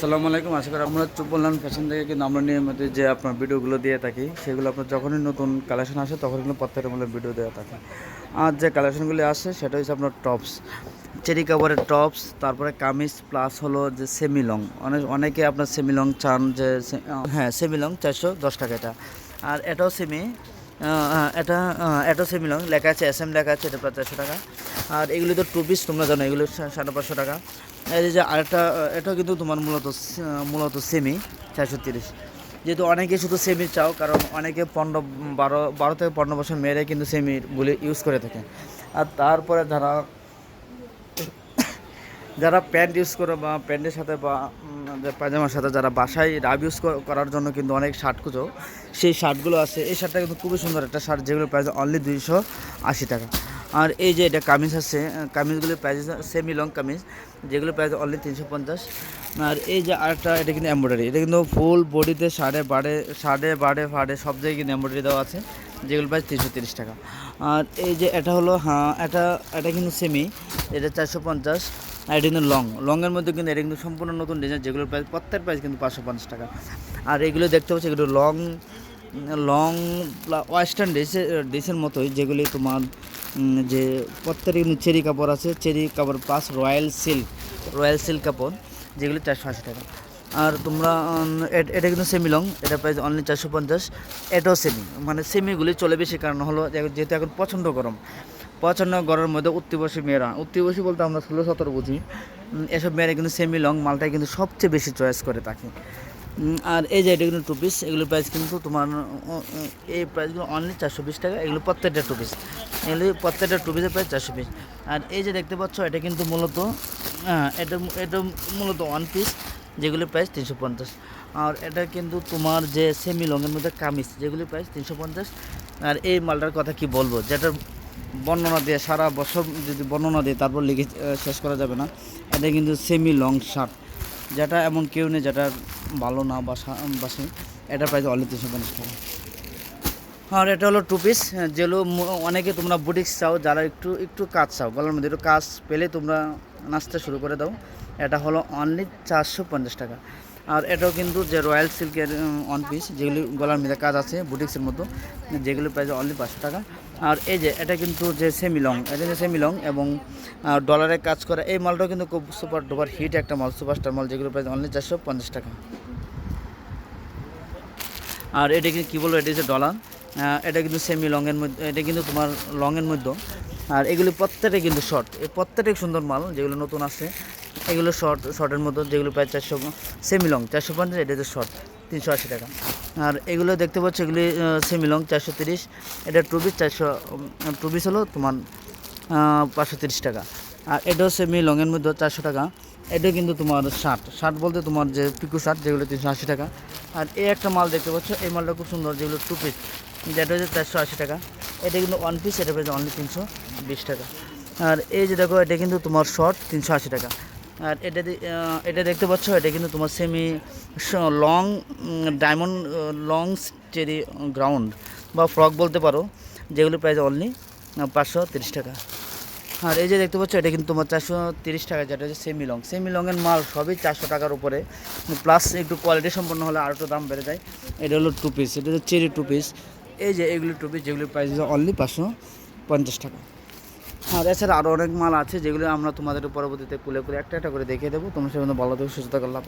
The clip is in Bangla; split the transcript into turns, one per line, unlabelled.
আসসালামু আলাইকুম। আশা করি আমরা বললাম ফ্যাশন থেকে কিন্তু আমরা নিয়মিত যে আপনার ভিডিওগুলো দিয়ে থাকি, সেগুলো আপনার যখনই নতুন কালেকশন আসে তখন কিন্তু প্রত্যেকটা মূল্যে ভিডিও দেওয়া থাকে। আর যে কালেকশনগুলি আসে, সেটা হচ্ছে আপনার টপস। চেরি কাভারের টপস, তারপরে কামিজ, প্লাস হলো যে সেমি লং অনেক অনেকে আপনার সেমি লং চান যে হ্যাঁ সেমি লং চারশো দশ টাকা এটা। আর এটাও সেমি এটা আহ, এটাও সেমি লং লেখা আছে এস এম লেখা আছে এটা প্রায় চারশো টাকা। আর এগুলি তো টু পিস তোমরা জানো এগুলো সাড়ে পাঁচশো টাকা। এই যে আরেকটা এটাও কিন্তু তোমার মূলত মূলত সেমি চারশো তিরিশ। যেহেতু অনেকে শুধু সেমি চাও কারণ অনেকে পনেরো বারো বারো থেকে পনেরো বছর মেয়েরাই কিন্তু সেমিগুলি ইউজ করে থাকে। আর তারপরে যারা যারা প্যান্ট ইউজ করে বা প্যান্টের সাথে বা পায়জামার সাথে যারা বাসায় রাব ইউজ করার জন্য কিন্তু অনেক শার্ট খুঁজো, সেই শার্টগুলো আছে। এই শার্টটা কিন্তু খুবই সুন্দর একটা শার্ট যেগুলো প্রাইস অনলি দুইশো আশি টাকা। আর এই যে এটা কামিজ আছে কামিজগুলোর প্রাইস সেমি লং কামিজ যেগুলো প্রাইস অনলি তিনশো পঞ্চাশ। আর এই যে আরেকটা, এটা কিন্তু এমব্রয়ডারি এটা কিন্তু ফুল বডিতে শার্টে বাড়ে শার্টে বাড়ে ফাড়ে সব জায়গায় কিন্তু এমব্রয়ডারি দেওয়া আছে যেগুলো প্রাইস তিনশো তিরিশ টাকা। আর এই যে এটা হলো হ্যাঁ এটা এটা কিন্তু সেমি এটা চারশো পঞ্চাশ, আর এটা কিন্তু লং লংয়ের মধ্যে কিন্তু এটা কিন্তু সম্পূর্ণ নতুন ডিজাইন যেগুলোর প্রাইস প্রত্যেক প্রাইস কিন্তু পাঁচশো পঞ্চাশ টাকা। আর এগুলো দেখতে পাচ্ছি, এগুলো লং লং ওয়েস্টার্ন ডিসের ডিসের মতোই, যেগুলি তোমার যে প্রত্যেকটা কিন্তু চেরি কাপড় আছে, চেরি কাপড় plus royal silk royal silk কাপড়, যেগুলি চারশো আশি টাকা। আর তোমরা এটা কিন্তু সেমি লং এটা প্রাইস অনলি চারশো পঞ্চাশ। এটাও সেমি মানে সেমিগুলি চলে বেশি কারণ হলো যেহেতু এখন প্রচণ্ড গরম। প্রচণ্ড গরমের মধ্যে উত্তিবসী মেয়েরা উত্তিবসী বলতে আমরা ষোলো সতেরো বুঝি। এসব মেয়েরা কিন্তু সেমি লং মালটাই কিন্তু সবচেয়ে বেশি চয়েস করে থাকে আর এই যে এটা কিন্তু টু পিস এগুলোর প্রাইস কিন্তু তোমার এই প্রাইসগুলো অনলি চারশো বিশ টাকা এগুলো প্রত্যেকটা টু পিস এগুলো প্রত্যেকটা টু পিসের প্রাইস চারশো পিস আর এই যে দেখতে পাচ্ছ এটা কিন্তু মূলত হ্যাঁ, এটা এটা মূলত ওয়ান পিস যেগুলির প্রাইস তিনশো পঞ্চাশ। আর এটা কিন্তু তোমার যে সেমি লংয়ের মধ্যে কামিজ, যেগুলি প্রাইস তিনশো পঞ্চাশ। আর এই মালটার কথা কি বলব যেটার বর্ণনা দিয়ে, সারা বছর যদি বর্ণনা দিয়ে তারপর লিখে শেষ করা যাবে না। এটা কিন্তু সেমি লং শার্ট যেটা এমন কেউ নেই যেটা ভালো না বাসা বাসে। এটা প্রাইস অনলি তিনশো পঞ্চাশ টাকা। আর এটা হলো টু পিস যেগুলো অনেকে তোমরা বুটিক্স চাও, যারা একটু একটু কাজ চাও, গলার মধ্যে একটু কাজ পেলে তোমরা নাচতে শুরু করে দাও। এটা হলো অনলি চারশো পঞ্চাশ টাকা। আর এটাও কিন্তু যে রয়্যাল সিল্কের ওয়ান পিস যেগুলি গলার মধ্যে কাজ আছে, বুটিক্সের মতো, যেগুলি প্রাইস অনলি পাঁচশো টাকা। আর এই যে, এটা কিন্তু যে সেমি লং এটা যে সেমি লং এবং ডলারে কাজ করা, এই মালটাও কিন্তু খুব সুপার ডুপার হিট একটা মাল সুপারস্টার মাল, যেগুলো প্রাইস অনলি চারশো পঞ্চাশ টাকা। আর এটা কিন্তু কী বলব, এটা হচ্ছে ডলার এটা কিন্তু সেমি লংয়ের মধ্যে, এটা কিন্তু তোমার লংয়ের মধ্যে। আর এগুলি প্রত্যেকটাই কিন্তু শর্ট এই প্রত্যেকটাই সুন্দর মাল, যেগুলো নতুন আছে এগুলো শর্ট শর্টের মতো, যেগুলো প্রায় চারশো সেমি লং চারশো পঞ্চাশ, এটা হচ্ছে শর্ট তিনশো আশি টাকা। আর এগুলো দেখতে পাচ্ছ, এগুলি সেমি লং চারশো তিরিশ। এটা টু পিস চারশো টু পিস হলো তোমার পাঁচশো তিরিশ টাকা। আর এটাও সেমি লংয়ের মধ্যে চারশো টাকা। এটা কিন্তু তোমার শার্ট শার্ট বলতে তোমার যে পিকু শার্ট যেগুলো তিনশো আশি টাকা। আর এই একটা মাল দেখতে পাচ্ছ, এই মালটা খুব সুন্দর, যেগুলো টু পিস যেটা হচ্ছে চারশো আশি টাকা। এটা কিন্তু ওয়ান পিস এটা পেয়েছে অনলি তিনশো বিশ টাকা। আর এই যে দেখো, এটা কিন্তু তোমার শর্ট তিনশো আশি টাকা। আর এটা এটা দেখতে পাচ্ছ, এটা কিন্তু তোমার semi long diamond long cherry ground বা ফ্রক বলতে পারো, যেগুলো প্রাইস অনলি পাঁচশো তিরিশ টাকা। আর এই যে দেখতে পাচ্ছ, এটা কিন্তু তোমার চারশো তিরিশ টাকা, যেটা হচ্ছে সেমি লং সেমি লংয়ের মাল সবই চারশো টাকার উপরে। প্লাস একটু কোয়ালিটি সম্পন্ন হলে আরও দাম বেড়ে যায়। এটা হলো টু পিস এটা হচ্ছে চেরি টু পিস এই যে এগুলো টু পিস যেগুলোর প্রাইস অনলি পাঁচশো পঞ্চাশ টাকা। আর এছাড়া আরও অনেক মাল আছে যেগুলো আমরা তোমাদের পরবর্তীতে কুলে কুলে একটা একটা করে দেখিয়ে দেবো। তোমরা সেগুলো ভালো থেকে, সুস্থ করলাম